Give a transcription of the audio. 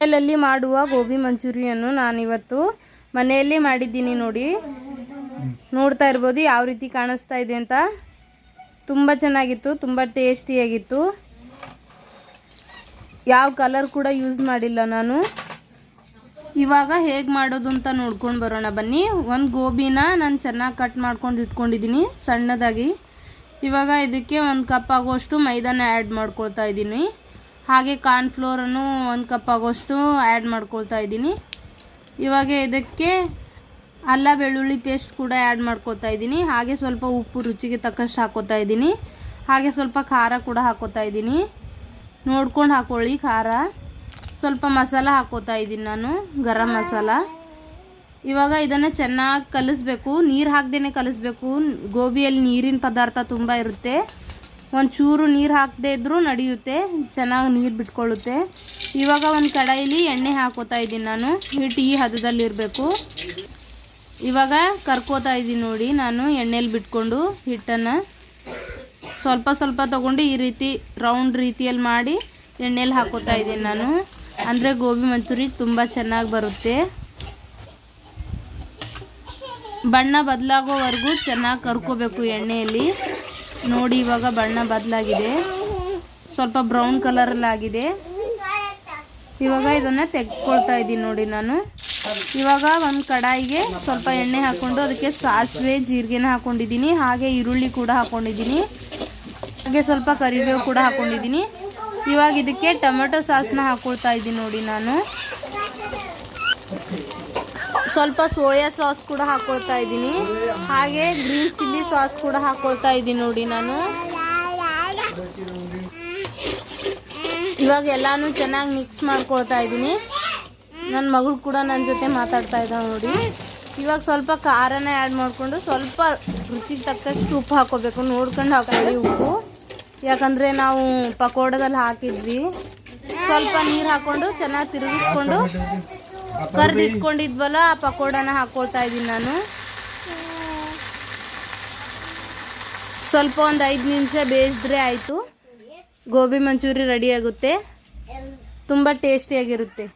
ಹೋಟೆಲಲ್ಲಿ ಮಾಡುವ ಗೋಬಿ ಮಂಚೂರಿಯನ್ನು ನಾನಿವತ್ತು ಮನೆಯಲ್ಲೇ ಮಾಡಿದ್ದೀನಿ ನೋಡಿ. ನೋಡ್ತಾ ಇರ್ಬೋದು ಯಾವ ರೀತಿ ಕಾಣಿಸ್ತಾ ಇದೆ ಅಂತ. ತುಂಬ ಚೆನ್ನಾಗಿತ್ತು, ತುಂಬ ಟೇಸ್ಟಿಯಾಗಿತ್ತು. ಯಾವ ಕಲರ್ ಕೂಡ ಯೂಸ್ ಮಾಡಿಲ್ಲ ನಾನು. ಇವಾಗ ಹೇಗೆ ಮಾಡೋದು ಅಂತ ನೋಡ್ಕೊಂಡು ಬರೋಣ ಬನ್ನಿ. ಒಂದು ಗೋಬಿನ ನಾನು ಚೆನ್ನಾಗಿ ಕಟ್ ಮಾಡ್ಕೊಂಡು ಇಟ್ಕೊಂಡಿದ್ದೀನಿ, ಸಣ್ಣದಾಗಿ. ಇವಾಗ ಇದಕ್ಕೆ ಒಂದು ಕಪ್ ಆಗುವಷ್ಟು ಮೈದಾನ ಆ್ಯಡ್ ಮಾಡ್ಕೊಳ್ತಾ ಇದ್ದೀನಿ. ಹಾಗೆ ಕಾರ್ನ್ಫ್ಲೋರನ್ನು ಒಂದು ಕಪ್ ಆಗೋಷ್ಟು ಆ್ಯಡ್ ಮಾಡ್ಕೊಳ್ತಾ ಇದ್ದೀನಿ. ಇವಾಗ ಇದಕ್ಕೆ ಅಲ್ಲ ಬೆಳ್ಳುಳ್ಳಿ ಪೇಸ್ಟ್ ಕೂಡ ಆ್ಯಡ್ ಮಾಡ್ಕೊಳ್ತಾ ಇದ್ದೀನಿ. ಹಾಗೆ ಸ್ವಲ್ಪ ಉಪ್ಪು ರುಚಿಗೆ ತಕ್ಕಷ್ಟು ಹಾಕೋತಾ ಇದ್ದೀನಿ. ಹಾಗೆ ಸ್ವಲ್ಪ ಖಾರ ಕೂಡ ಹಾಕೋತಾ ಇದ್ದೀನಿ. ನೋಡ್ಕೊಂಡು ಹಾಕೊಳ್ಳಿ ಖಾರ. ಸ್ವಲ್ಪ ಮಸಾಲ ಹಾಕೋತಾ ಇದ್ದೀನಿ ನಾನು, ಗರಂ ಮಸಾಲ. ಇವಾಗ ಇದನ್ನು ಚೆನ್ನಾಗಿ ಕಲಿಸ್ಬೇಕು. ನೀರು ಹಾಕ್ದೇ ಕಲಿಸ್ಬೇಕು. ಗೋಬಿಯಲ್ಲಿ ನೀರಿನ ಪದಾರ್ಥ ತುಂಬ ಇರುತ್ತೆ. ಒಂಚೂರು ನೀರು ಹಾಕದೇ ಇದ್ದರೂ ನಡೆಯುತ್ತೆ, ಚೆನ್ನಾಗಿ ನೀರು ಬಿಟ್ಕೊಳ್ಳುತ್ತೆ. ಇವಾಗ ಒಂದು ಕಡಾಯಿಲಿ ಎಣ್ಣೆ ಹಾಕೋತಾ ಇದ್ದೀನಿ ನಾನು ಹಿಟ್ಟು ಈ ಹದದಲ್ಲಿರಬೇಕು ಇವಾಗ ಕರ್ಕೋತಾ ಇದ್ದೀನಿ ನೋಡಿ, ನಾನು ಎಣ್ಣೆಲಿ ಬಿಟ್ಕೊಂಡು ಹಿಟ್ಟನ್ನು. ಸ್ವಲ್ಪ ಸ್ವಲ್ಪ ತೊಗೊಂಡು ಈ ರೀತಿ ರೌಂಡ್ ರೀತಿಯಲ್ಲಿ ಮಾಡಿ ಎಣ್ಣೆಲಿ ಹಾಕೋತಾ ಇದ್ದೀನಿ ನಾನು. ಅಂದರೆ ಗೋಬಿ ಮಂಚೂರಿ ತುಂಬ ಚೆನ್ನಾಗಿ ಬರುತ್ತೆ. ಬಣ್ಣ ಬದಲಾಗೋವರೆಗೂ ಚೆನ್ನಾಗಿ ಕರ್ಕೋಬೇಕು ಎಣ್ಣೆಯಲ್ಲಿ. ನೋಡಿ ಇವಾಗ ಬಣ್ಣ ಬದಲಾಗಿದೆ. ಸ್ವಲ್ಪ ಬ್ರೌನ್ ಕಲರಲ್ಲಾಗಿದೆ. ಇವಾಗ ಇದನ್ನು ತೆಗೆದುಕೊಳ್ತಾ ಇದ್ದೀನಿ ನೋಡಿ ನಾನು. ಇವಾಗ ಒಂದು ಕಡಾಯಿಗೆ ಸ್ವಲ್ಪ ಎಣ್ಣೆ ಹಾಕ್ಕೊಂಡು ಅದಕ್ಕೆ ಸಾಸಿವೆ, ಜೀರಿಗೆನ ಹಾಕ್ಕೊಂಡಿದ್ದೀನಿ ಹಾಗೆ ಈರುಳ್ಳಿ ಕೂಡ ಹಾಕ್ಕೊಂಡಿದ್ದೀನಿ ಹಾಗೆ ಸ್ವಲ್ಪ ಕರಿಬೇವು ಕೂಡ ಹಾಕ್ಕೊಂಡಿದ್ದೀನಿ ಇವಾಗ ಇದಕ್ಕೆ ಟೊಮೆಟೊ ಸಾಸ್ನ ಹಾಕ್ಕೊಳ್ತಾ ಇದ್ದೀನಿ ನೋಡಿ ನಾನು. ಸ್ವಲ್ಪ ಸೋಯಾ ಸಾಸ್ ಕೂಡ ಹಾಕೊಳ್ತಾ ಇದ್ದೀನಿ. ಹಾಗೆ ಗ್ರೀನ್ ಚಿಲ್ಲಿ ಸಾಸ್ ಕೂಡ ಹಾಕೊಳ್ತಾ ಇದ್ದೀನಿ ನೋಡಿ ನಾನು. ಇವಾಗ ಎಲ್ಲಾನು ಚೆನ್ನಾಗಿ ಮಿಕ್ಸ್ ಮಾಡ್ಕೊಳ್ತಾ ಇದ್ದೀನಿ. ನನ್ನ ಮಗಳು ಕೂಡ ನನ್ನ ಜೊತೆ ಮಾತಾಡ್ತಾ ಇದ್ದಾಳೆ ನೋಡಿ. ಇವಾಗ ಸ್ವಲ್ಪ ಖಾರನ ಆ್ಯಡ್ ಮಾಡಿಕೊಂಡು ಸ್ವಲ್ಪ ರುಚಿಗೆ ತಕ್ಕಷ್ಟು ಉಪ್ಪು ಹಾಕೋಬೇಕು. ನೋಡ್ಕೊಂಡು ಹಾಕೊಳ್ಳಿ ಉಪ್ಪು. ಯಾಕಂದರೆ ನಾವು ಪಕೋಡದಲ್ಲಿ ಹಾಕಿದ್ವಿ. ಸ್ವಲ್ಪ ನೀರು ಹಾಕ್ಕೊಂಡು ಚೆನ್ನಾಗಿ ತಿರುಗಿಸ್ಕೊಂಡು ಕರ್ದಿಟ್ಕೊಂಡಿದ್ವಲ್ಲ ಆ ಪಕೋಡನ ಹಾಕೊಳ್ತಾ ಇದ್ದೀನಿ ನಾನು. ಸ್ವಲ್ಪ ಒಂದು ಐದು ನಿಮಿಷ ಬೇಯಿಸಿದ್ರೆ ಆಯಿತು. ಗೋಬಿ ಮಂಚೂರಿ ರೆಡಿ ಆಗುತ್ತೆ. ತುಂಬ ಟೇಸ್ಟಿಯಾಗಿರುತ್ತೆ